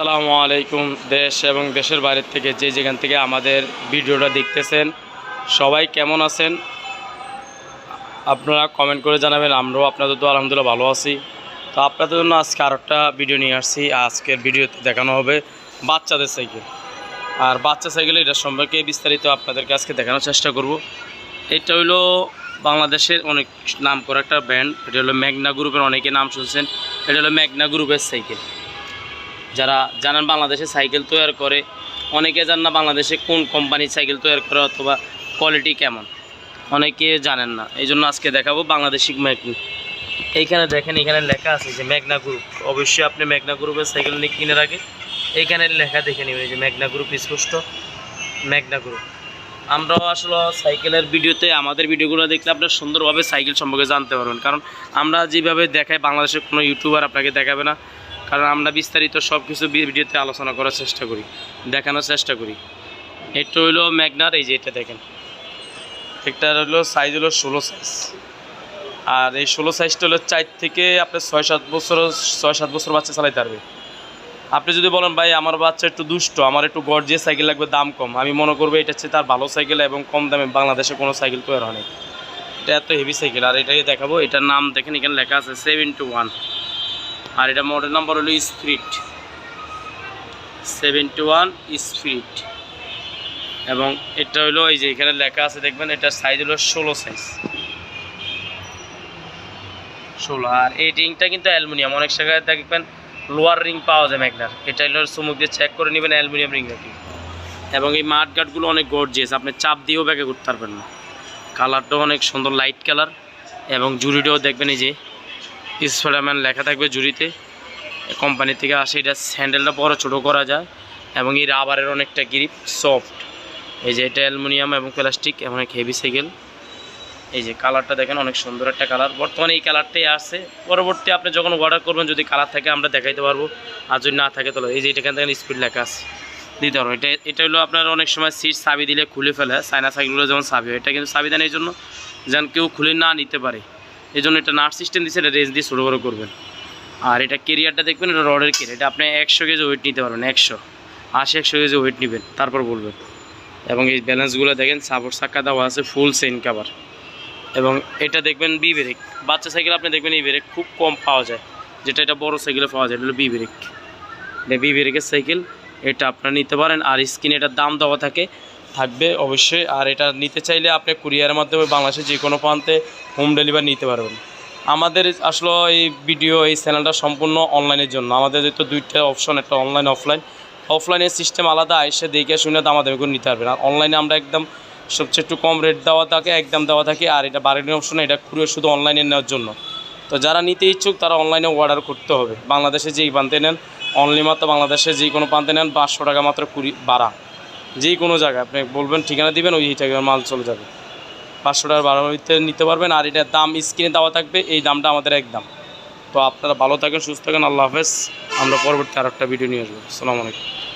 আসসালামু আলাইকুম দেশ এবং দেশের বাইরের থেকে যে যেখান থেকে আমাদের ভিডিওটা দেখতেছেন, সবাই কেমন আছেন? আপনারা কমেন্ট করে জানাবেন, আমরাও আপনাদের তো আলহামদুলিল্লাহ ভালো আছি। তো আপনাদের জন্য আজকে আর একটা ভিডিও নিয়ে আসছি। আজকের ভিডিওতে দেখানো হবে বাচ্চাদের সাইকেল। আর বাচ্চা সাইকেল এটা সম্পর্কে বিস্তারিত আপনাদেরকে আজকে দেখানোর চেষ্টা করব। এটা হইল বাংলাদেশের অনেক নাম করা একটা ব্র্যান্ড এটা হলো ম্যাগনা গ্রুপের অনেকে নাম শুনছেন। এটা হলো ম্যাগনা গ্রুপের সাইকেল। যারা জানেন বাংলাদেশে সাইকেল তৈরি করে, অনেকে জান না বাংলাদেশে কোন কোম্পানির সাইকেল তৈরি করে অথবা কোয়ালিটি কেমন। অনেকে জানেন না এই জন্য আজকে দেখাবো বাংলাদেশি ম্যাগনি এইখানে দেখেন, এখানে লেখা আছে যে ম্যাগনা গ্রুপ অবশ্যই আপনি ম্যাগনা গ্রুপের সাইকেল নিয়ে কিনে রাখে। এইখানে লেখা দেখে নেবেন যে ম্যাগনা গ্রুপ স্পষ্ট ম্যাগনা গ্রুপ আমরাও আসলে সাইকেলের ভিডিওতে, আমাদের ভিডিওগুলো দেখলে আপনার সুন্দরভাবে সাইকেল সম্পর্কে জানতে পারবেন। কারণ আমরা যেভাবে দেখাই, বাংলাদেশের কোনো ইউটিউবার আপনাকে দেখাবে না। কারণ আমরা বিস্তারিত সব কিছু ভিডিওতে আলোচনা করার চেষ্টা করি, দেখানোর চেষ্টা করি। এটা হইল ম্যাগনার, এই যে এটা দেখেন। একটা হলো সাইজ হলো ষোলো সাইজ আর এই ষোলো সাইজটা হলো চার থেকে আপনার ছয় সাত বছর, ছয় সাত বছর বাচ্চা চালাইতে পারবে। আপনি যদি বলেন, ভাই, আমার বাচ্চা একটু দুষ্ট, আমার একটু গর্জিয়াস সাইকেল লাগবে, দাম কম। আমি মনে করব এটা হচ্ছে তার ভালো সাইকেল এবং কম দামে বাংলাদেশে কোনো সাইকেল তৈরি হয় এটা এত হেভি সাইকেল আর এটাকে দেখাবো, এটার নাম দেখেন, এখানে লেখা আছে সেভেন টু ওয়ান আর এটা মডেল নাম্বার হলো স্পিরিট সেভেন্টি ওয়ান স্পিরিট এবং এটা হলো এই যে এখানে লেখা আছে, দেখবেন এটার সাইজ হলো ষোলো সাইজ ষোলো, আর এই রিংটা কিন্তু অ্যালুমিনিয়াম। অনেক জায়গায় দেখবেন লোয়ার রিং পাওয়া যায় ম্যাগনার। এটা হলো চুমুক দিয়ে চেক করে নেবেন অ্যালুমিনিয়াম রিং নাকি এবং এই মাঠ গার্ডগুলো অনেক গর্জিয়াস আপনি চাপ দিয়েও ব্যাগে করতে পারবেন না। কালারটাও অনেক সুন্দর লাইট কালার এবং জুড়িটাও দেখবেন এই যে স্পাইডারম্যান লেখা থাকবে জুড়িতে। কোম্পানি থেকে আসে, এটা স্যান্ডেলটা বড় ছোট করা যায় এবং এই রাবারের অনেকটা গ্রিপ সফট এই যে এটা অ্যালুমিনিয়াম এবং প্লাস্টিক এবং এক হেভি সাইকেল এই যে কালারটা দেখেন, অনেক সুন্দর একটা কালার। বর্তমানে এই কালারটাই আসছে পরবর্তী আপনি যখন অর্ডার করবেন, যদি কালার থাকে, আমরা দেখাইতে পারব। আর যদি না থাকে, তাহলে এই যে এটা এখান থেকে স্পিড লেখা আছে। দিতে পারব। এটা এটা হলো আপনার অনেক সময় সিট চাবি দিলে খুলে ফেলে। চায়না সাইকেলগুলো যেমন চাবি হয়, এটা কিন্তু চাবি দেন এই জন্য, যেন কেউ খুলে না নিতে পারে। এই জন্য এটা নাট সিস্টেম দিচ্ছে এটা রেঞ্জ দিয়ে ছোটো বড়ো করবেন। আর এটা কেরিয়ারটা দেখবেন, এটা রডের কেরিয়ার এটা আপনি একশো কেজি ওয়েট নিতে পারবেন, একশো। আশি, একশো কেজি ওয়েট নেবেন, তারপর বলবেন। এবং এই ব্যালেন্সগুলো দেখেন সাপোর্ট চাক্কা দেওয়া আছে ফুল সেন কাভার এবং এটা দেখবেন বি ব্রেক বাচ্চা সাইকেল আপনি দেখবেন এই ব্রেক খুব কম পাওয়া যায়। যেটা এটা বড় সাইকেলে পাওয়া যায়, এটা হলো বি ব্রেক এটা বি ব্রেকের সাইকেল এটা আপনারা নিতে পারেন। আর স্ক্রিনে এটার দাম দেওয়া থাকে থাকবে অবশ্যই। আর এটা নিতে চাইলে আপনি কুরিয়ারের মাধ্যমে বাংলাদেশের যে কোনো প্রান্তে হোম ডেলিভারি নিতে পারবেন। আমাদের আসলে এই ভিডিও, এই চ্যানেলটা সম্পূর্ণ অনলাইনের জন্য। আমাদের যেহেতু দুইটা অপশন, একটা অনলাইন, অফলাইন। অফলাইনের সিস্টেম আলাদা, এসে দেখে শুনে দামা দামি করে নিতে পারবেন। আর অনলাইনে আমরা একদম সবচেয়ে একটু কম রেট দেওয়া থাকে, একদম দেওয়া থাকে। আর এটা বার্গেনিং অপশন, এটা কুরিয়ার শুধু অনলাইনে নেওয়ার জন্য। তো যারা নিতে ইচ্ছুক, তারা অনলাইনে অর্ডার করতে হবে। বাংলাদেশে যেই প্রান্তে নেন অনলি মাত্র বাংলাদেশে যে কোনো প্রান্তে নেন, পাঁচশো টাকা মাত্র কুড়ি বাড়া যে কোনো জায়গায়। আপনি বলবেন, ঠিকানা দিবেন, ওই টাকার মাল চলে যাবে। পাঁচশো টাকার বাড়াতে নিতে পারবেন, আর এটার দাম স্ক্রিনে দেওয়া থাকবে, এই দামটা আমাদের একদম তো আপনারা ভালো থাকেন, সুস্থ থাকেন, আল্লাহ হাফেজ। আমরা পরবর্তী আর একটা ভিডিও নিয়ে আসব। আসসালামু আলাইকুম।